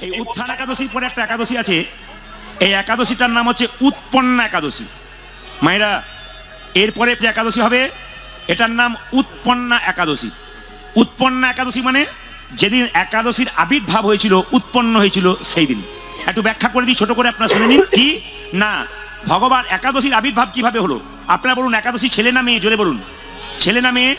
এই উত্থান একাদশীর পরে একটা একাদশী আছে। এই একাদশীটার নাম হচ্ছে উৎপন্না একাদশী। মায়েরা, এরপরে যে একাদশী হবে, এটার নাম উৎপন্না একাদশী। উৎপন্না একাদশী মানে যেদিন একাদশীর আবির্ভাব হয়েছিল, উৎপন্ন হয়েছিল সেই দিন একটু ব্যাখ্যা করে দিই, ছোট করে আপনার শুনে নিন। কি? না, ভগবান একাদশীর আবির্ভাব কীভাবে হলো? আপনারা বলুন, একাদশী ছেলে না মেয়ে? জোরে বলুন। ছেলে না মেয়ে?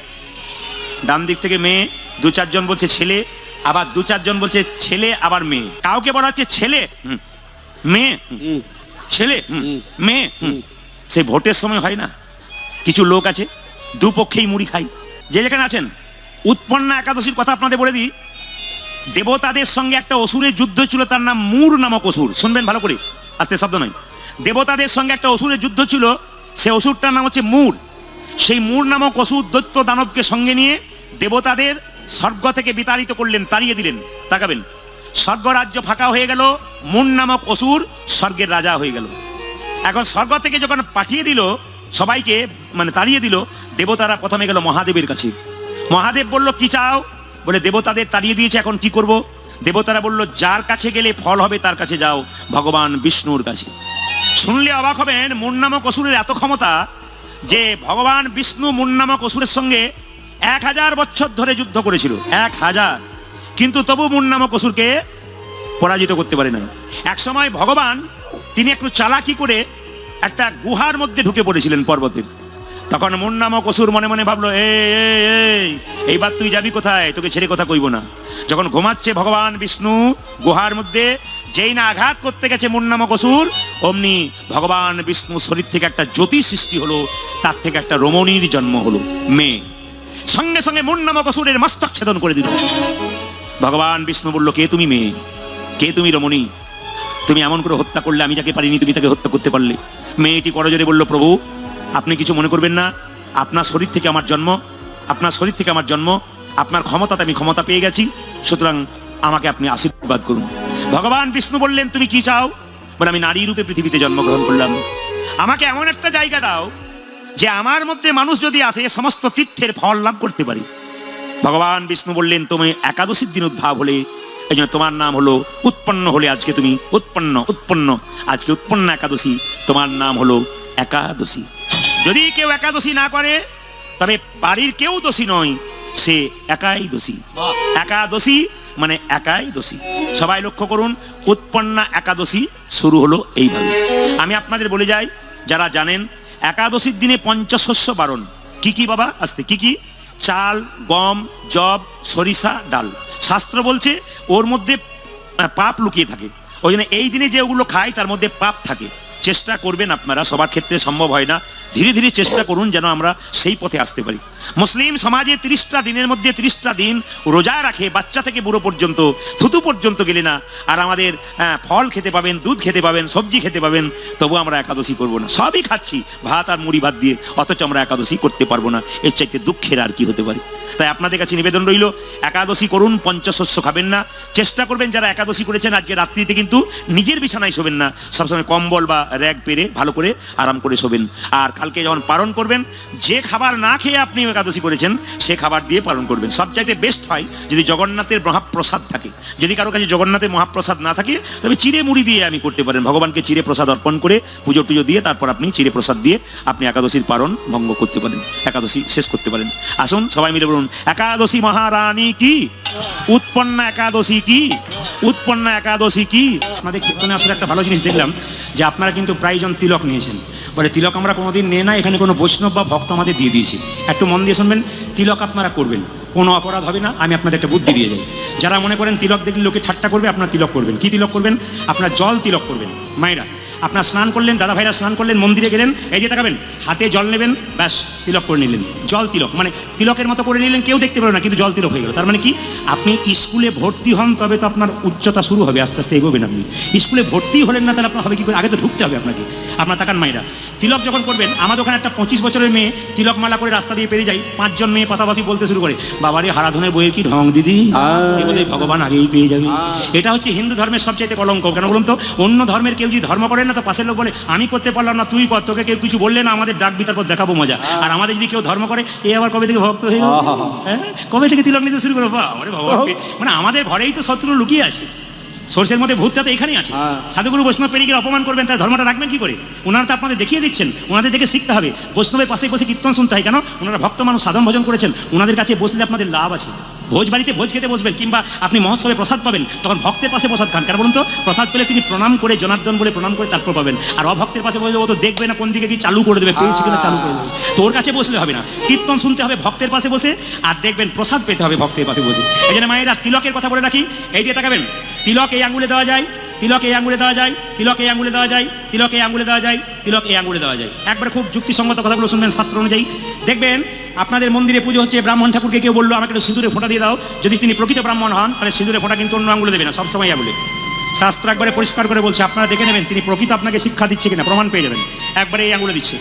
ডান দিক থেকে মেয়ে দু চারজন বলছে ছেলে। আবার দু চারজন বলছে ছেলে আবার মেয়ে। কাউকে বলা হচ্ছে ছেলে মেয়ে ছেলে মেয়ে। সেই ভোটের সময় হয় না। কিছু লোক আছে দুপক্ষেই মুড়ি খাই যে যেখানে আছেন উৎপন্না একাদশীর কথা আপনাদের বলে দিই। দেবতাদের সঙ্গে একটা অসুরের যুদ্ধ ছিল তার নাম মূর নামক অসুর। শুনবেন ভালো করে আস্তে শব্দ নয়। দেবতাদের সঙ্গে একটা অসুরের যুদ্ধ ছিল সে অসুরটার নাম হচ্ছে মূর। সেই মূর নামক অসুর দৈত্য দানবকে সঙ্গে নিয়ে দেবতাদের স্বর্গ থেকে বিতাড়িত করলেন, তাড়িয়ে দিলেন, তাকাবেন। স্বর্গ রাজ্য ফাঁকা হয়ে গেল মূর নামক অসুর স্বর্গের রাজা হয়ে গেল। এখন স্বর্গ থেকে যখন পাঠিয়ে দিল, সবাইকে মানে তাড়িয়ে দিল, দেবতারা প্রথমে গেল মহাদেবের কাছে। মহাদেব বলল, কি চাও? বলে, দেবতাদের তাড়িয়ে দিয়েছে, এখন কি করব? দেবতারা বলল, যার কাছে গেলে ফল হবে, তার কাছে যাও, ভগবান বিষ্ণুর কাছে। শুনলে অবাক হবেন, মুন নামক অসুরের এত ক্ষমতা যে ভগবান বিষ্ণু মুন নামক অসুরের সঙ্গে এক হাজার বছর ধরে যুদ্ধ করেছিল এক হাজার। কিন্তু তবু মুন নামক অসুরকে পরাজিত করতে পারে না এক সময় ভগবান তিনি একটু চালাকি করে একটা গুহার মধ্যে ঢুকে পড়েছিলেন পর্বতের। তখন মন নামক অসুর মনে মনে ভাবলো "এই, এই, এই, এইবার তুই যাবি কোথায়? তোকে ছেড়ে কথা কইব না। যখন ঘুমাচ্ছে ভগবান বিষ্ণু গুহার মধ্যে যেই না আঘাত করতে গেছে মন নামক অসুর অমনি ভগবান বিষ্ণু শরীর থেকে একটা জ্যোতি সৃষ্টি হলো তার থেকে একটা রমণীর জন্ম হলো মেয়ে। সঙ্গে সঙ্গে মন নামক অসুরের মস্তক ছেদন করে দিল। ভগবান বিষ্ণু বলল, কে তুমি মেয়ে? কে তুমি রমণী? তুমি এমন করে হত্যা করলে আমি যাকে পারিনি, তুমি তাকে হত্যা করতে পারলে। মেয়েটি করজোরে বলল, প্রভু, আপনি কিছু মনে করবেন না। আপনার শরীর থেকে আমার জন্ম, আপনার শরীর থেকে আমার জন্ম, আপনার ক্ষমতাতে আমি ক্ষমতা পেয়ে গেছি। সুতরাং আমাকে আপনি আশীর্বাদ করুন। ভগবান বিষ্ণু বললেন, তুমি কি চাও? বলে, আমি নারী রূপে পৃথিবীতে জন্মগ্রহণ করলাম। আমাকে এমন একটা জায়গা দাও যে আমার মধ্যে মানুষ যদি আসে সমস্ত তীর্থের ফল লাভ করতে পারি। ভগবান বিষ্ণু বললেন, তুমি একাদশীর দিন উদ্ভাব হলে, এই জন্য তোমার নাম হলো উৎপন্ন হলে আজকে তুমি উৎপন্ন উৎপন্ন। আজকে উৎপন্ন একাদশী, তোমার নাম হলো একাদশী। যদি কেউ একাদশী না করে, তবে বাড়ির কেউ দোষী নয়, সে একাই দোষী। একাদশী মানে একাই দোষী। সবাই লক্ষ্য করুন, উৎপন্না একাদশী শুরু হলো এইভাবে। আমি আপনাদের বলে যাই, যারা জানেন একাদশীর দিনে পঞ্চশস্য বারণ। কি কি বাবা? আসতে, কি কি? চাল, গম জব সরিষা, ডাল। শাস্ত্র বলছে ওর মধ্যে পাপ লুকিয়ে থাকে। ওই জন্য এই দিনে যে ওগুলো খায়, তার মধ্যে পাপ থাকে। চেষ্টা করবেন আপনারা, সবার ক্ষেত্রে সম্ভব হয় না। ধীরে ধীরে চেষ্টা করুন যেন আমরা সেই পথে আসতে পারি। মুসলিম সমাজে তিরিশটা দিনের মধ্যে তিরিশটা দিন রোজা রাখে বাচ্চা থেকে বুড়ো পর্যন্ত থুতু পর্যন্ত গেলে না। আর আমাদের আহ, ফল খেতে পাবেন দুধ খেতে পাবেন সবজি খেতে পাবেন তবু আমরা একাদশী করব না। সবই খাচ্ছি ভাত আর মুড়ি ভাত দিয়ে অথচ আমরা একাদশী করতে পারব না। এর চাইতে দুঃখের আর কি হতে পারে? তাই আপনাদের কাছে নিবেদন রইল একাদশী করুন পঞ্চশস্য খাবেন না। চেষ্টা করবেন যারা একাদশী করেছেন আজকে রাত্রিতে কিন্তু নিজের বিছানায় শোবেন না। সবসময় কম্বল বা র্যাগ পেরে ভালো করে আরাম করে শোবেন। আর কালকে যখন পালন করবেন, যে খাবার না খেয়ে আপনি একাদশী করেছেন, সে খাবার দিয়ে পালন করবেন। সব চাইতে বেস্ট হয় যদি জগন্নাথের মহাপ্রসাদ থাকে। যদি কারও কাছে জগন্নাথের মহাপ্রসাদ না থাকে, তবে চিড়ে মুড়ি দিয়ে আমি করতে পারেন। ভগবানকে চিড়ে প্রসাদ অর্পণ করে, পুজো টুজো দিয়ে তারপর আপনি চিড়ে প্রসাদ দিয়ে আপনি একাদশীর পালন ভঙ্গ করতে পারেন। একাদশী শেষ করতে পারেন। আসুন সবাই মিলে বলুন, একাদশী মহারানী কি? উৎপন্না একাদশী কি? উৎপন্না একাদশী কি? আপনাদের কীর্তনে আসলে একটা ভালো জিনিস দেখলাম যে আপনারা কিন্তু প্রায়জন তিলক নিয়েছেন। বলে তিলক আমরা কোনোদিন নেই না এখানে কোনো বৈষ্ণব বা ভক্ত আমাদের দিয়ে দিয়েছে। একটু মন দিয়ে শুনবেন, তিলক আপনারা করবেন। কোনো অপরাধ হবে না, আমি আপনাদের একটা বুদ্ধি দিয়ে যাই যারা মনে করেন তিলক দেখলে লোকে ঠাট্টা করবে, আপনারা তিলক করবেন। কি তিলক করবেন? আপনার জল তিলক করবেন। মায়েরা আপনার স্নান করলেন দাদা ভাইরা স্নান করলেন মন্দিরে গেলেন এই যে তাকাবেন হাতে জল নেবেন ব্যাস তিলক করে নিলেন। জল তিলক মানে তিলকের মতো করে নিলেন কেউ দেখতে পারবে না কিন্তু জল তিলক হয়ে গেল। তার মানে কি? আপনি স্কুলে ভর্তি হন তবে তো আপনার উচ্চতা শুরু হবে আস্তে আস্তে এগোবেন আপনি। স্কুলে ভর্তি হলেন না তাহলে আপনার হবে কি করে? আগে তো ঢুকতে হবে আপনাকে। আপনার তাকান মায়েরা। তিলক যখন করবেন আমাদের ওখানে একটা পঁচিশ বছরের মেয়ে তিলক মালা করে রাস্তা দিয়ে পেরিয়ে যায় পাঁচজন মেয়ে পাশাপাশি বলতে শুরু করে বাবারে হারাধনের বইয়ের কি ঢং দিদি? ভগবান আগেই পেয়ে যাবে। এটা হচ্ছে হিন্দু ধর্মের সবচাইতে কলঙ্ক কেন বলুন তো? অন্য ধর্মের কেউ যদি ধর্ম করে না তো পাশের লোক বলে আমি করতে পারলাম না তুই কর তোকে কেউ কিছু বললে না আমাদের ডাকবি তারপর দেখাবো মজা। আর আমাদের যদি কেউ ধর্ম করে এ আবার কবে থেকে ভক্ত হয়ে হ্যাঁ? কবে থেকে তিলক নিতে শুরু করব বাবারে ভগবান। পে- মানে আমাদের ঘরেই তো শত্রু লুকিয়ে আছে। সোর্সের মধ্যে ভূতটা তো এখানেই আছে। হ্যাঁ। সাধুগুরু বৈষ্ণব পেরিয়ে গিয়ে অপমান করবেন তার ধর্মটা রাখবেন কি করে? ওনারা তো আপনাদের দেখিয়ে দিচ্ছেন ওনাদের দেখে শিখতে হবে। বৈষ্ণবের পাশে বসে কীর্তন শুনতে হয় কেন? ওনারা ভক্ত মানুষ সাধন ভজন করেছেন। ওনাদের কাছে বসলে আপনাদের লাভ আছে। ভোজ বাড়িতে ভোজ খেতে বসবেন কিংবা আপনি মহোৎসবে প্রসাদ পাবেন, তখন ভক্তের পাশে প্রসাদ খান। কেন বলুন তো? প্রসাদ পেলে তিনি প্রণাম করে জনার্দন বলে প্রণাম করে তারপর পাবেন। আর অভক্তের পাশে বসে তো দেখবে না কোন দিকে কি চালু করে দেবে, পেয়েছে কিনা চালু করে দেবে। তোর কাছে বসলে হবে না, কীর্তন শুনতে হবে ভক্তের পাশে বসে, আর দেখবেন প্রসাদ পেতে হবে ভক্তের পাশে বসে। এই জন্য মায়েরা, তিলকের কথা বলে রাখি, এই দিয়ে তাকাবেন। তিলক এই আঙ্গুলে দেওয়া যায়, তিলক এই আঙ্গুলে দেওয়া যায়, তিলক এই আঙুলে দেওয়া যায়, তিলক এই আঙ্গুলে দেওয়া যায়, তিলক এই আঙুলে দেওয়া যায়। একবার খুব যুক্তিসঙ্গত কথাগুলো শুনবেন শাস্ত্র অনুযায়ী। দেখবেন আপনাদের মন্দিরে পুজো হচ্ছে, ব্রাহ্মণ ঠাকুরকে কেউ বলল, আমাকে একটু সিঁদুরে ফোঁটা দিয়ে দাও। যদি তিনি প্রকৃত ব্রাহ্মণ হন, তাহলে সিঁদুরে ফোঁটা কিন্তু অন্য আঙ্গুলে দেবে না সবসময় আঙ্গুলে। শাস্ত্র একবারে পরিষ্কার করে বলছে, আপনারা দেখে নেবেন, তিনি প্রকৃত আপনাকে শিক্ষা দিচ্ছে কিনা, প্রমাণ পেয়ে যাবেন। একবারে এই আঙুলে দিচ্ছে।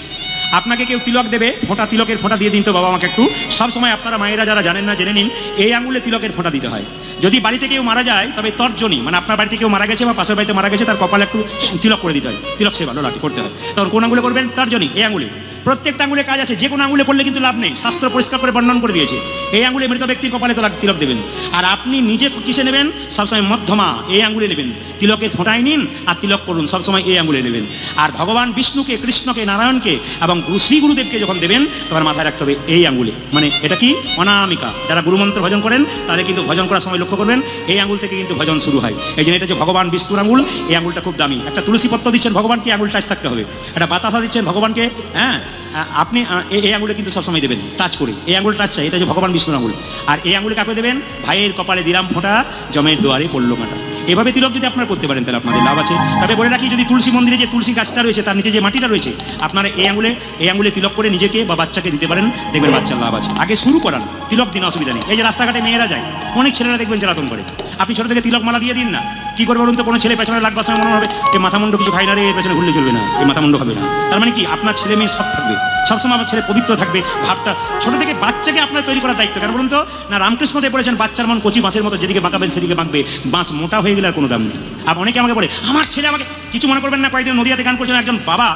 আপনাকে কেউ তিলক দেবে, ফোঁটা তিলকের ফোঁটা দিয়ে দিন তো বাবা আমাকে একটু। সবসময় আপনারা মায়েরা যারা জানেন না, জেনে নিন, এই আঙুলে তিলকের ফোঁটা দিতে হয়। যদি বাড়িতে কেউ মারা যায়, তবে তর্জনী মানে আপনার বাড়িতে কেউ মারা গেছে বা পাশের বাড়িতে মারা গেছে, তার কপালে একটু তিলক করে দিতে হয়। তিলক সেবা, লোলাটি, করতে হয়। তখন কোন আঙুলে করবেন? তর্জনী, এই আঙ্গুলে। প্রত্যেকটা আঙুলে কাজ আছে যে কোনো আঙুলে করলে কিন্তু লাভ নেই। শাস্ত্র পরিষ্কার করে বর্ণন করে দিয়েছে। এই আঙ্গুলে মৃত ব্যক্তির কপালে তো তিলক দেবেন। আর আপনি নিজে কিসে নেবেন? সবসময় মধ্যমা, এই আঙ্গুলে নেবেন। তিলকের ফোঁটাই নিন আর তিলক করুন, সবসময় এই আঙুলে নেবেন। আর ভগবান বিষ্ণুকে, কৃষ্ণকে, নারায়ণকে এবং শ্রী গুরুদেবকে যখন দেবেন, তখন মাথায় রাখতে হবে এই আঙ্গুলে মানে এটা কি? অনামিকা। যারা গুরুমন্ত্র ভজন করেন, তাদের কিন্তু ভজন করার সময় লক্ষ্য করবেন, এই আঙুল থেকে কিন্তু ভজন শুরু হয়। এই জন্য এটা যে ভগবান বিষ্ণুর আঙুল, এই আঙুলটা খুব দামি। একটা তুলসী পত্র দিচ্ছেন, ভগবানকে আঙ্গুল টাচ থাকতে হবে। একটা বাতাসা দিচ্ছেন ভগবানকে হ্যাঁ? আপনি এই- আঙ্গুলে কিন্তু সবসময় দেবেন টাচ করে। এই আঙুল টাচ চাই, এটা যে ভগবান বিষ্ণুর আঙুল। আর এই আঙ্গুলে কাকে দেবেন? ভাইয়ের কপালে দিলাম ফোঁটা, জমের দুয়ারে পড়ল কাটা। এভাবে তিলক যদি আপনারা করতে পারেন, তাহলে আপনাদের লাভ আছে। তবে বলে রাখি, যদি তুলসী মন্দিরে যে তুলসী গাছটা রয়েছে, তার নিচে যে মাটিটা রয়েছে, আপনারা এই আঙ্গুলে এই আঙ্গুলে তিলক করে নিজেকে বা বাচ্চাকে দিতে পারেন, দেখবেন বাচ্চার লাভ আছে। আগে শুরু করান, তিলক দিন, অসুবিধা নেই। এই যে রাস্তাঘাটে মেয়েরা যায়, অনেক ছেলেরা দেখবেন জ্বালাতন করে। আপনি ছোটো থেকে তিলক মালা দিয়ে দিন না। কি করবে বলুন তো? কোনো ছেলে পেছনে লাগবার সময় মনে হবে এই মাথা মুন্ড কিছু খাই না রে এর পেছনে ঘুরলে চলবে না এই মাথা মুন্ড খাবে না। তার মানে কি? আপনার ছেলে মেয়ে সব থাকবে। সবসময় আমার ছেলে পবিত্র থাকবে ভাবটা ছোট থেকে বাচ্চাকে আপনার তৈরি করার দায়িত্ব। কেন বলুন তো না রামকৃষ্ণ দেব বলেছেন বাচ্চার মন কচি বাঁশের মতো যেদিকে বাঁকাবেন সেদিকে বাঁকবে। বাঁশ মোটা হয়ে গেলে আর কোনো দাম নেই। আর অনেকে আমাকে বলে আমার ছেলে আমাকে কিছু মনে করবেন না কয়েকদিন নদিয়াতে গান করছেন একজন বাবা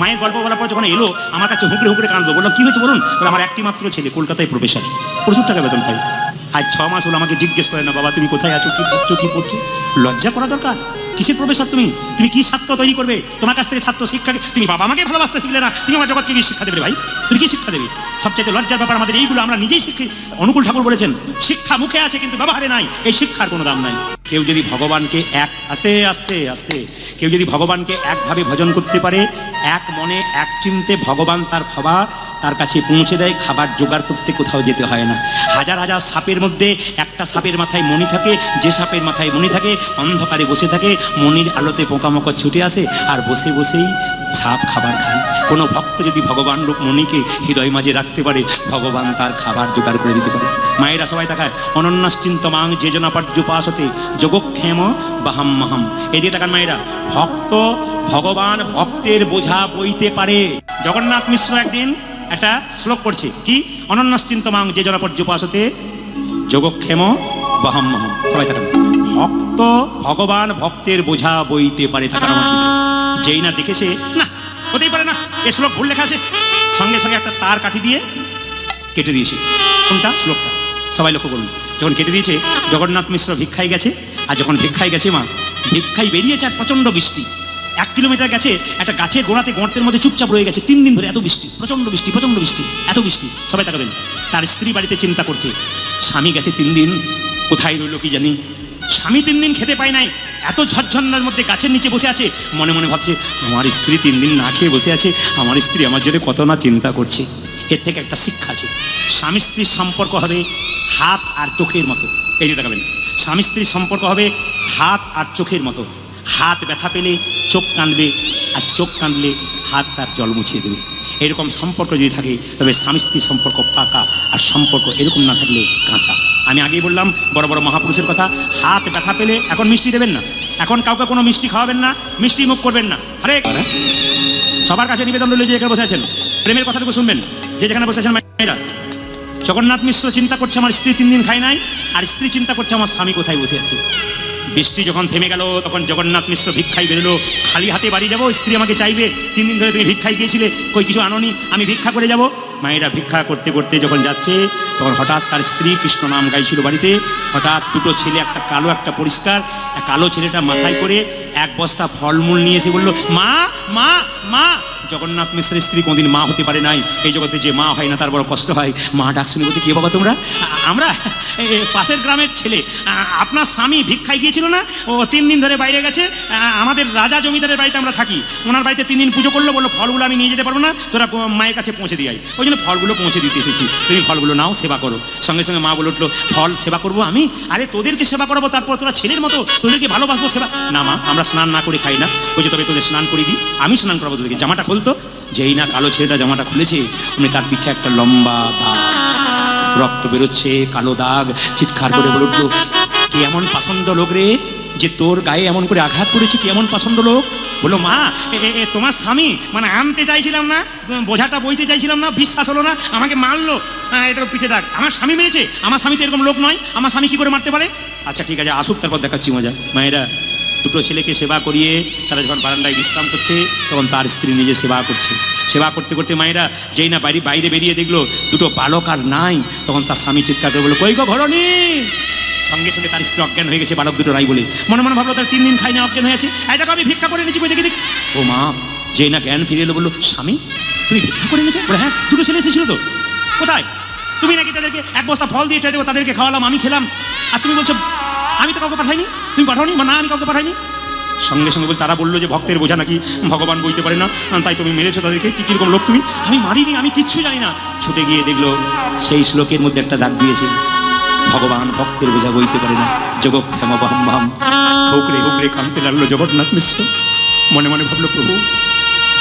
মায়ের গল্প বলার পর যখন এলো আমার কাছে হুঁকড়ে হুঁকড়ে কাঁদলো। বললাম কি হয়েছে বলুন? বলে, আমার একটি মাত্র ছেলে কলকাতায় প্রবেশ প্রফেসর প্রচুর টাকা বেতন পাই। আজ ছ মাস হলো আমাকে জিজ্ঞেস করে না, বাবা তুমি কোথায় আছো, কি করছ কি করছ লজ্জা করা দরকার? কিসের প্রফেসর তুমি? তুমি কি ছাত্র তৈরি করবে? তোমার কাছ থেকে ছাত্র শিক্ষা তুমি বাবা আমাকে ভালোবাসতে শিখলে না? তুমি আমার জগৎকে কি শিক্ষা দেবে ভাই? তুমি কি শিক্ষা দেবে? সবচেয়ে লজ্জার ব্যাপার আমাদের এইগুলো আমরা নিজেই শিখি। অনুকূল ঠাকুর বলেছেন, শিক্ষা মুখে আছে কিন্তু ব্যবহারে নাই। এই শিক্ষার কোনো দাম নাই। কেউ যদি ভগবানকে এক আস্তে আস্তে আস্তে, কেউ যদি ভগবানকে একভাবে ভজন করতে পারে, এক মনে, এক চিন্তে ভগবান তার খাবার তার কাছে পৌঁছে দেয়, খাবার জোগাড় করতে কোথাও যেতে হয় না। হাজার হাজার সাপের মধ্যে একটা সাপের মাথায় মণি থাকে, যে সাপের মাথায় মণি থাকে, অন্ধকারে বসে থাকে মনির আলোতে পোকামাকড় ছুটে আসে আর বসে বসেই সাপ খাবার খায়। কোনো ভক্ত যদি ভগবান রূপ মণিকে হৃদয় মাঝে রাখতে পারে, ভগবান তার খাবার জোগাড় করে দিতে পারে। মায়েরা সবাই তাকায় অনন্যাশ্চিন্ত মাং যে জনাপার্যুপাসতে যোগক্ষেম বাহাম মাহাম। এদিকে তাকান মায়েরা, ভক্ত ভগবান ভক্তের বোঝা বইতে পারে। জগন্নাথ মিশ্র একদিন একটা শ্লোক করছে কি? অনন্যাশ্চিন্ত মাং যে জনাপর্যুপাসতে যোগক্ষেম বাহাম সবাই তাকান ভক্ত ভগবান ভক্তের বোঝা বইতে পারে থাকার যেই না দেখেছে, না, হতেই পারে না। এ শ্লোক ভুল লেখা আছে। সঙ্গে সঙ্গে একটা তার কাঠি দিয়ে কেটে দিয়েছে। কোনটা? শ্লোকটা। সবাই লক্ষ্য করুন। যখন কেটে দিয়েছে, জগন্নাথ মিশ্র ভিক্ষায় গেছে, আর যখন ভিক্ষায় গেছে মা, ভিক্ষায় বেরিয়েছে আর প্রচণ্ড বৃষ্টি। এক কিলোমিটার গেছে, একটা গাছের গোড়াতে গর্তের মধ্যে চুপচাপ রয়ে গেছে। তিন দিন ধরে এত বৃষ্টি, প্রচণ্ড বৃষ্টি প্রচণ্ড বৃষ্টি, এত বৃষ্টি। সবাই তাকাবেন। তার স্ত্রী বাড়িতে চিন্তা করছে, স্বামী গেছে তিন দিন কোথায় রইল কি জানি? স্বামী তিন দিন খেতে পায় নাই। এত ঝরঝন্নার মধ্যে গাছের নিচে বসে আছে। মনে মনে ভাবছে, আমার স্ত্রী তিন দিন না খেয়ে বসে আছে। আমার স্ত্রী আমার জন্য কত না চিন্তা করছে। এর থেকে একটা শিক্ষা আছে। স্বামী স্ত্রীর সম্পর্ক হবে হাত আর চোখের মতো। এই যে দেখাবেন। স্বামী স্ত্রীর সম্পর্ক হবে হাত আর চোখের মতো। হাত ব্যথা পেলে চোখ কাঁদবে আর চোখ কাঁদলে হাত তার জল মুছিয়ে দেবে। এরকম সম্পর্ক যদি থাকে, তবে স্বামী স্ত্রীর সম্পর্ক পাকা আর সম্পর্ক এরকম না থাকলে কাঁচা। আমি আগেই বললাম, বড় বড় মহাপুরুষের কথা, হাত ব্যথা পেলে এখন মিষ্টি দেবেন না। এখন কাউকে কোনো মিষ্টি খাওয়াবেন না, মিষ্টি মুখ করবেন না। আরে! সবার কাছে নিবেদন রইল যে এখানে বসে আছেন। প্রেমের কথাটুকু শুনবেন, যে যেখানে বসে আছেন মেয়েরা। জগন্নাথ মিশ্র চিন্তা করছে, আমার স্ত্রী তিন দিন খায় নাই, আর স্ত্রী চিন্তা করছে, আমার স্বামী কোথায় বসে আছে? বৃষ্টি যখন থেমে গেল, তখন জগন্নাথ মিশ্র ভিক্ষায় বেরোলো। খালি হাতে বাড়ি যাব, স্ত্রী আমাকে চাইবে। তিন দিন ধরে তুমি ভিক্ষায় গিয়েছিলে, কই কিছু আনোনি? আমি ভিক্ষা করে যাব। মায়েরা ভিক্ষা করতে করতে যখন যাচ্ছে, তখন হঠাৎ তার স্ত্রী কৃষ্ণ নাম গাইছিল বাড়িতে। হঠাৎ দুটো ছেলে, একটা কালো, একটা পরিষ্কার কালো ছেলেটা মাথায় করে এক বস্তা ফলমূল নিয়ে এসে বলল, মা মা মা। জগন্নাথ মিশ্রের স্ত্রী কোনদিন মা হতে পারে নাই। এই জগতে যে মা হয় না, তার বড় কষ্ট হয়। মা ডাক শুনে বলছে, কে বাবা তোমরা? আমরা? পাশের গ্রামের ছেলে। আপনার স্বামী ভিক্ষায় গিয়েছিল না? ও তিন দিন ধরে বাইরে গেছে। আমাদের রাজা জমিদারের বাড়িতে আমরা থাকি। ওনার বাড়িতে তিন দিন পুজো করল, বলল, ফলগুলো আমি নিয়ে যেতে পারব না। তোরা মায়ের কাছে পৌঁছে দিয়ে ওই জন্য ফলগুলো পৌঁছে দিতে এসেছি। তুমি ফলগুলো নাও, সেবা করো। সঙ্গে সঙ্গে মা বলে উঠল, ফল সেবা করব আমি? আরে, তোদেরকে সেবা করাবো, তারপর তোরা ছেলের মতো, তোদেরকে ভালোবাসবো, সেবা না মা, আমরা স্নান না করে খাই না। ওই যে তবে তোদের স্নান করে দিই। আমি স্নান করাবো তোদেরকে। জামাটা খুলতো যেই না কালো ছেলেটা জামাটা খুলেছে অমনি তার পিঠে একটা লম্বা দাগ। রক্ত বেরোচ্ছে কালো দাগ চিৎকার করে বলে উঠল কি এমন পাষণ্ড লোক রে যে তোর গায়ে এমন করে আঘাত করেছে? কি এমন পাষণ্ড লোক? বলল মা তোমার স্বামী? মানে আনতে চাইছিলাম না বোঝাটা বইতে চাইছিলাম না বিশ্বাস হলো না আমাকে মারলো। হ্যাঁ, এটা পিঠে দাগ। আমার স্বামী মেরেছে। আমার স্বামী তো এরকম লোক নয়। আমার স্বামী কি করে মারতে পারে? আচ্ছা ঠিক আছে আসুক তারপর দেখাচ্ছি মজা। মায়েরা দুটো ছেলেকে সেবা করিয়ে তারা যখন বারান্দায় বিশ্রাম করছে, তখন তার স্ত্রী নিজে সেবা করছে। সেবা করতে করতে মায়েরা যেই না বাইরে বাইরে বেরিয়ে দেখল দুটো বালক আর নাই, তখন তার স্বামী চিৎকার করে বলল, কই গো ঘরনি সঙ্গে সঙ্গে তার স্ত্রী অজ্ঞান হয়ে গেছে, বালক দুটো নাই বলে। মনে মনে ভাবলো, তার তিন দিন খাই না, অজ্ঞান হয়ে আছে। এটাকে আমি ভিক্ষা করে নিয়েছি দেখি দেখি। ও মা, যেই না জ্ঞান ফিরে এলো, বলল, স্বামী, তুমি ভিক্ষা করে নিয়েছো হ্যাঁ দুটো ছেলে এসেছিল তো। কোথায়? তুমি নাকি তাদেরকে এক বস্তা ফল দিয়ে চাইতে তাদেরকে খাওয়ালাম, আমি খেলাম। আর তুমি বলছো আমি তো কাউকে পাঠাইনি। তুমি পাঠাওনি? না, আমি কাউকে পাঠাইনি। সঙ্গে সঙ্গে বলে, তারা বলল যে ভক্তের বোঝা নাকি ভগবান বইতে পারে না, তাই তুমি মেরেছো তাদেরকে, কি, কীরকম লোক তুমি? আমি মারিনি, আমি কিচ্ছু জানি না। ছুটে গিয়ে দেখল, সেই শ্লোকের মধ্যে একটা দাগ দিয়েছে, ভগবান ভক্তের বোঝা বইতে পারে না জগক্ষেম বাহম বাহম। হুকরে হুকরে কাঁদতে লাগল জগন্নাথ মিশ্র। মনে মনে ভাবলো, প্রভু,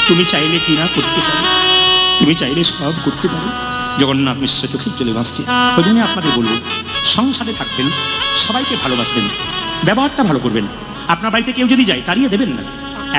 তুমি চাইলে কি না করতে পারো, তুমি চাইলে সব করতে পারো। জগন্নাথ মিশ্র চোখের চলে ভাসছে। ওই জন্য আপনাদের বলব সংসারে থাকবেন, সবাইকে ভালোবাসবেন, ব্যবহারটা ভালো করবেন। আপনার বাড়িতে কেউ যদি যায়, তাড়িয়ে দেবেন না।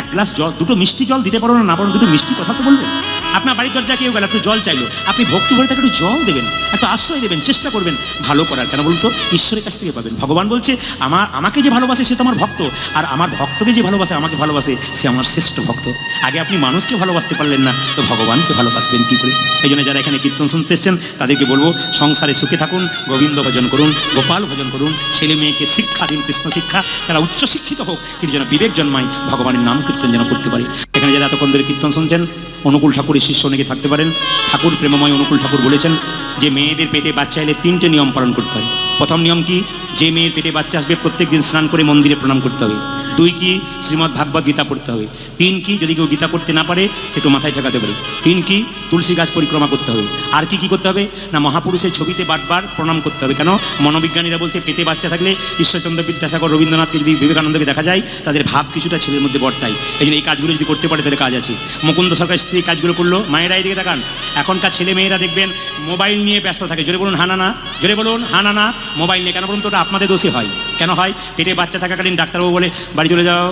এক গ্লাস জল, দুটো মিষ্টি জল দিতে পারো না না পারো দুটো মিষ্টি কথা তো বলবেন। আপনার বাড়ির দরজা কেউ গেল একটু জল চাইলো। আপনি ভক্তি ভরে তাকে একটু জল দেবেন, একটু আশ্রয় দেবেন, চেষ্টা করবেন ভালো করার। কেন বলতো ঈশ্বরের কাছ থেকে পাবেন। ভগবান বলছে, আমার, আমাকে যে ভালোবাসে সে তো আমার ভক্ত, আর আমার ভক্তকে যে ভালোবাসে, আমাকে ভালোবাসে সে আমার শ্রেষ্ঠ ভক্ত। আগে আপনি মানুষকে ভালোবাসতে পারলেন না, তো ভগবানকে ভালোবাসবেন কি করে? এই জন্য যারা এখানে কীর্তন শুনতে এসছেন, তাদেরকে বলব, সংসারে সুখে থাকুন, গোবিন্দ ভজন করুন, গোপাল ভজন করুন, ছেলে মেয়েকে শিক্ষা দিন, কৃষ্ণ শিক্ষা। তারা উচ্চশিক্ষিত হোক, কিন্তু যেন বিবেক জন্মায়, ভগবানের নাম কীর্তন যেন করতে পারে। এখানে যারা এতক্ষণ ধরে কীর্তন শুনছেন অনুকূল ঠাকুরের শিষ্য অনেকে থাকতে পারেন। ঠাকুর প্রেমময় অনুকূল ঠাকুর বলেছেন যে, মেয়েদের পেটে বাচ্চা এলে তিনটে নিয়ম পালন করতে হয়। প্রথম নিয়ম কি? যে মেয়ের পেটে বাচ্চা আসবে, প্রত্যেক দিন স্নান করে মন্দিরে প্রণাম করতে হবে। দুই কি? শ্রীমদ্ ভাগবত গীতা পড়তে হবে। তিন কি? যদি কেউ গীতা পড়তে না পারে সেটু মাথায় ঠেকাতে পারে। তিন কি? তুলসী গাছ পরিক্রমা করতে হবে। আর কি কি করতে হবে? না, মহাপুরুষের ছবিতে বারবার প্রণাম করতে হবে। কেন? মনোবিজ্ঞানীরা বলছে, পেটে বাচ্চা থাকলে ঈশ্বরচন্দ্র বিদ্যাসাগর রবীন্দ্রনাথকে যদি বিবেকানন্দকে দেখা যায়, তাদের ভাব কিছুটা ছেলের মধ্যে বর্তায়। এই জন্য এই কাজগুলো যদি করতে পারে, তাহলে কাজ আছে। মুকুন্দ সরকার স্ত্রী কাজগুলো করল। মায়েরা এদিকে দেখান এখনকার ছেলে মেয়েরা দেখবেন, মোবাইল নিয়ে ব্যস্ত থাকে। যদি বলুন হানা না জোরে বলুন হানা না না মোবাইল নিয়ে কেন বলুন তো, ওটা আপনাদের দোষী হয়। কেন হয়? পেটে বাচ্চা থাকাকালীন ডাক্তারবাবু বলে, বাড়ি চলে যাও,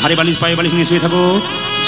ঘাড়ে বালিশ, পায়ে বালিশ নিয়ে শুয়ে থাকো।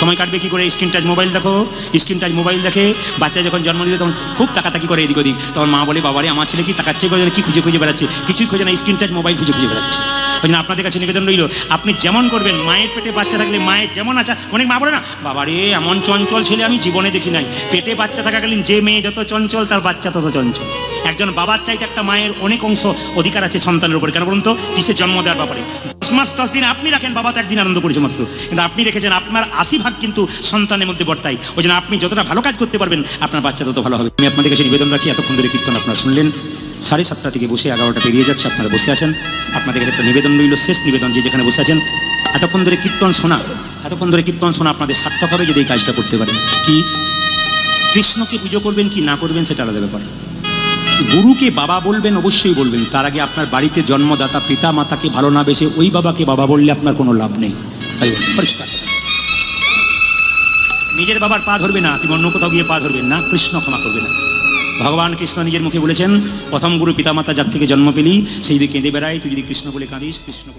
সময় কাটবে কী করে? স্ক্রিন টাচ মোবাইল দেখো। স্ক্রিন টাচ মোবাইল দেখে বাচ্চা যখন জন্ম নিলে তখন খুব তাকাতাকি করে এদিক ওদিক। তখন মা বলে, বাবারে, আমার ছেলে কি তাকাচ্ছে করে কি খুঁজে খুঁজে বেড়াচ্ছে? কিছুই খুঁজে না স্ক্রিন টাচ মোবাইল খুঁজে খুঁজে বেড়াচ্ছে। ওই জন্য আপনাদের কাছে নিবেদন রইল, আপনি যেমন করবেন, মায়ের পেটে বাচ্চা থাকলে মায়ের যেমন আছে অনেক মা বলে না, বাবারে, এমন চঞ্চল ছেলে আমি জীবনে দেখি নাই। পেটে বাচ্চা থাকাকালীন যে মেয়ে যত চঞ্চল, তার বাচ্চা তত চঞ্চল। একজন বাবার চাইতে একটা মায়ের অনেক অংশ অধিকার আছে সন্তানের উপরে। কেন বলুন তো? কিসে জন্ম দেওয়ার ব্যাপারে? দশ মাস, দশ দিন আপনি রাখেন, বাবা তো একদিন আনন্দ করেছে মাত্র। কিন্তু আপনি রেখেছেন, আপনার আশি ভাগ কিন্তু সন্তানের মধ্যে বর্তায়। ওই জন্য আপনি যতটা ভালো কাজ করতে পারবেন, আপনার বাচ্চা তত ভালো হবে। আমি আপনাদের কাছে নিবেদন রাখি, এতক্ষণ ধরে কীর্তন আপনারা শুনলেন। সাড়ে সাতটা থেকে বসে এগারোটা পেরিয়ে যাচ্ছে, আপনারা বসে আছেন। আপনাদের কাছে একটা নিবেদন রইল, শেষ নিবেদন যে যেখানে বসে আছেন। এতক্ষণ ধরে কীর্তন শোনা, এতক্ষণ ধরে কীর্তন শোনা আপনাদের সার্থক হবে যদি এই কাজটা করতে পারেন। কি? কৃষ্ণকে পুজো করবেন কি না করবেন সেটা আলাদা ব্যাপার। গুরুকে বাবা বলবেন, অবশ্যই বলবেন। তার আগে আপনার বাড়িতে জন্মদাতা পিতা মাতাকে ভালো না বেসে ওই বাবাকে বাবা বললে আপনার কোনো লাভ নেই। পরিষ্কার। নিজের বাবার পা ধরবে না তুমি অন্য কোথাও গিয়ে পা ধরবেন না, কৃষ্ণ ক্ষমা করবে না। ভগবান কৃষ্ণ নিজের মুখে বলেছেন, প্রথম গুরু পিতামাতা যার থেকে জন্ম পেলি, সেই দিকে কেঁদে বেড়ায় তুই যদি কৃষ্ণ বলে কাঁদিস, কৃষ্ণ